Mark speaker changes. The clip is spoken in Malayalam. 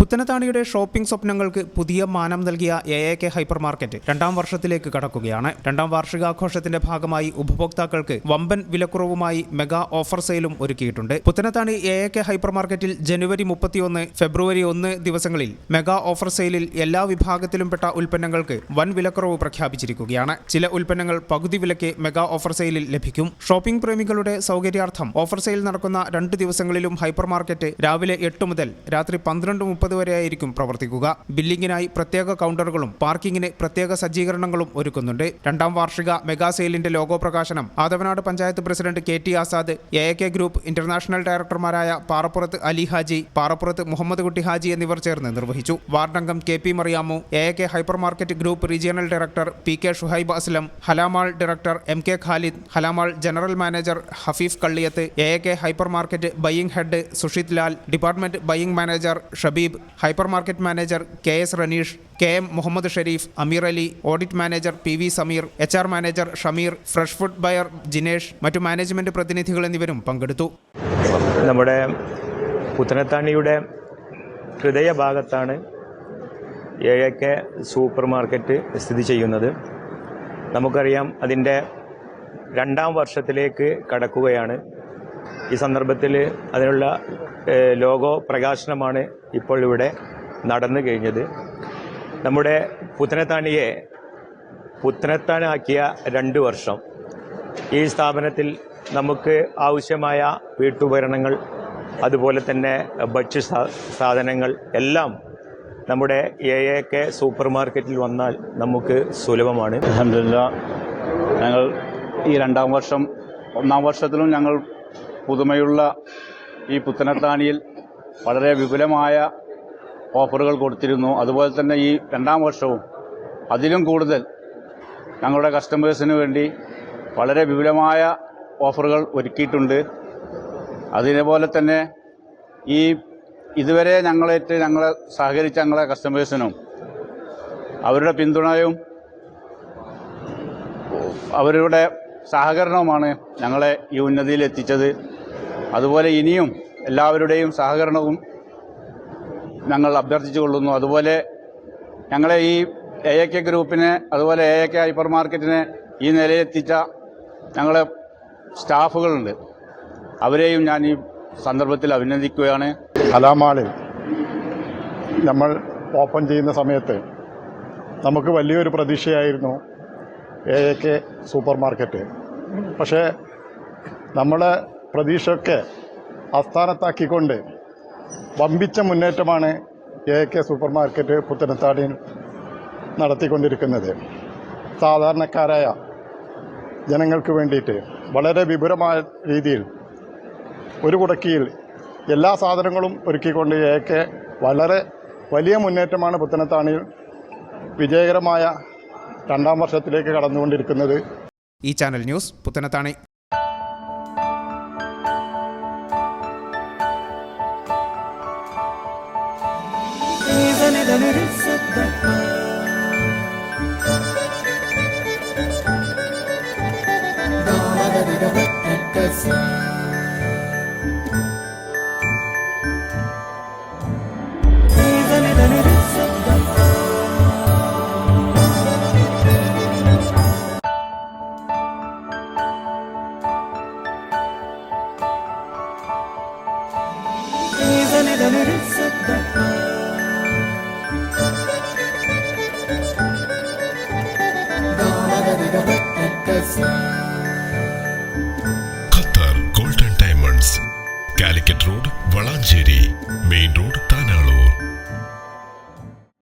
Speaker 1: പുത്തനത്താണിയുടെ ഷോപ്പിംഗ് സ്വപ്നങ്ങൾക്ക് പുതിയ മാനം നൽകിയ A A K hypermarket രണ്ടാം വർഷത്തിലേക്ക് കടക്കുകയാണ്. രണ്ടാം വാർഷികാഘോഷത്തിന്റെ ഭാഗമായി ഉപഭോക്താക്കൾക്ക് വമ്പൻ വിലക്കുറവുമായി മെഗാ ഓഫർ സെയിലും ഒരുക്കിയിട്ടുണ്ട്. Puthanathani A A K hyper മാർക്കറ്റിൽ ജനുവരി മുപ്പത്തിയൊന്ന് ഫെബ്രുവരി ഒന്ന് ദിവസങ്ങളിൽ മെഗാ ഓഫർ സെയിലിൽ എല്ലാ വിഭാഗത്തിലും പെട്ട ഉൽപ്പന്നങ്ങൾക്ക് വൻ വിലക്കുറവ് പ്രഖ്യാപിച്ചിരിക്കുകയാണ്. ചില ഉൽപ്പന്നങ്ങൾ പകുതി വിലയ്ക്ക് മെഗാ ഓഫർ സെയിലിൽ ലഭിക്കും. ഷോപ്പിംഗ് പ്രേമികളുടെ സൗകര്യാർത്ഥം ഓഫർ സെയിൽ നടക്കുന്ന രണ്ട് ദിവസങ്ങളിലും ഹൈപ്പർ മാർക്കറ്റ് രാവിലെ എട്ട് മുതൽ രാത്രി പന്ത്രണ്ട് മുപ്പത് വരെയായിരിക്കും പ്രവർത്തിക്കുക. ബില്ലിംഗിനായി പ്രത്യേക കൗണ്ടറുകളും പാർക്കിങ്ങിന് പ്രത്യേക സജ്ജീകരണങ്ങളും ഒരുക്കുന്നുണ്ട്. രണ്ടാം വാർഷിക മെഗാ സെയിലിന്റെ ലോഗോ പ്രകാശനം Athavanad panchayat president K T Azad A K group international ഡയറക്ടർമാരായ Parappurath Ali Haji പാറപ്പുറത്ത് മുഹമ്മദ് കുട്ടി ഹാജി എന്നിവർ ചേർന്ന് നിർവഹിച്ചു. വാർഡംഗം K P Mariyamu A K hypermarket group regional director P K Shuhaib Aslam Hala Mall director M K Khalid Hala Mall general manager Hafeef Kalliyath A K hypermarket buying head Sushith Lal department buying manager Shabeeb hypermarket manager K S Raneesh K M Muhammad Sherif Ameer Ali audit manager P V Sameer H R manager Shameer fresh food buyer Jinesh മറ്റു മാനേജ്മെന്റ് പ്രതിനിധികൾ എന്നിവരും പങ്കെടുത്തു.
Speaker 2: നമ്മുടെ പുത്തനത്താണിയുടെ ഹൃദയഭാഗത്താണ് എ സൂപ്പർ മാർക്കറ്റ് സ്ഥിതി ചെയ്യുന്നത്. നമുക്കറിയാം അതിന്റെ രണ്ടാം വർഷത്തിലേക്ക് കടക്കുകയാണ്. ഈ സന്ദർഭത്തിൽ അതിനുള്ള ലോഗോ പ്രകാശനമാണ് ഇപ്പോൾ ഇവിടെ നടന്നു കഴിഞ്ഞത്. നമ്മുടെ പുത്തനത്താണിയെ പുത്തനത്താനാക്കിയ രണ്ട് വർഷം. ഈ സ്ഥാപനത്തിൽ നമുക്ക് ആവശ്യമായ വീട്ടുപകരണങ്ങൾ അതുപോലെ തന്നെ ഭക്ഷ്യ സാധനങ്ങൾ എല്ലാം നമ്മുടെ എ എ കെ സൂപ്പർ മാർക്കറ്റിൽ വന്നാൽ നമുക്ക് സുലഭമാണ്.
Speaker 3: അലഹമില്ല ഞങ്ങൾ ഈ രണ്ടാം വർഷം ഒന്നാം വർഷത്തിലും ഞങ്ങൾ പുതുമയുള്ള ഈ പുത്തനത്താണിയിൽ വളരെ വിപുലമായ ഓഫറുകൾ കൊടുത്തിരുന്നു. അതുപോലെ തന്നെ ഈ രണ്ടാം വർഷവും അതിലും കൂടുതൽ ഞങ്ങളുടെ കസ്റ്റമേഴ്സിന് വേണ്ടി വളരെ വിപുലമായ ഓഫറുകൾ ഒരുക്കിയിട്ടുണ്ട്. അതേപോലെ തന്നെ ഈ ഇതുവരെ ഞങ്ങളേറ്റ് ഞങ്ങളെ സഹകരിച്ച ഞങ്ങളെ കസ്റ്റമേഴ്സിനും അവരുടെ പിന്തുണയും അവരുടെ സഹകരണവുമാണ് ഞങ്ങളെ ഈ ഉന്നതിയിൽ എത്തിച്ചത്. അതുപോലെ ഇനിയും എല്ലാവരുടെയും സഹകരണവും ഞങ്ങൾ അഭ്യർത്ഥിച്ചു കൊള്ളുന്നു. അതുപോലെ ഞങ്ങളെ ഈ എ എ കെ ഗ്രൂപ്പിനെ അതുപോലെ എ എ കെ ഹൈപ്പർ മാർക്കറ്റിനെ ഈ നിലയിലെത്തിച്ച ഞങ്ങളെ സ്റ്റാഫുകളുണ്ട്. അവരെയും ഞാൻ ഈ സന്ദർഭത്തിൽ അഭിനന്ദിക്കുകയാണ്.
Speaker 4: കലാമാളിൽ നമ്മൾ ഓപ്പൺ ചെയ്യുന്ന സമയത്ത് നമുക്ക് വലിയൊരു പ്രതീക്ഷയായിരുന്നു A A K supermarket. പക്ഷേ നമ്മളെ പ്രതീക്ഷയൊക്കെ ആസ്ഥാനത്താക്കിക്കൊണ്ട് വമ്പിച്ച മുന്നേറ്റമാണ് എ കെ സൂപ്പർ മാർക്കറ്റ് പുത്തനത്താടിയിൽ നടത്തിക്കൊണ്ടിരിക്കുന്നത്. സാധാരണക്കാരായ ജനങ്ങൾക്ക് വേണ്ടിയിട്ട് വളരെ വിപുലമായ രീതിയിൽ ഒരു കുടക്കിയിൽ എല്ലാ സാധനങ്ങളും ഒരുക്കിക്കൊണ്ട് എ കെ വളരെ വലിയ മുന്നേറ്റമാണ് പുത്തനത്താണിയിൽ വിജയകരമായ രണ്ടാം വർഷത്തിലേക്ക് കടന്നുകൊണ്ടിരിക്കുന്നത്.
Speaker 1: ഈ channel news Puthanathani.
Speaker 5: Sevenir seddetmez Döneriz sedda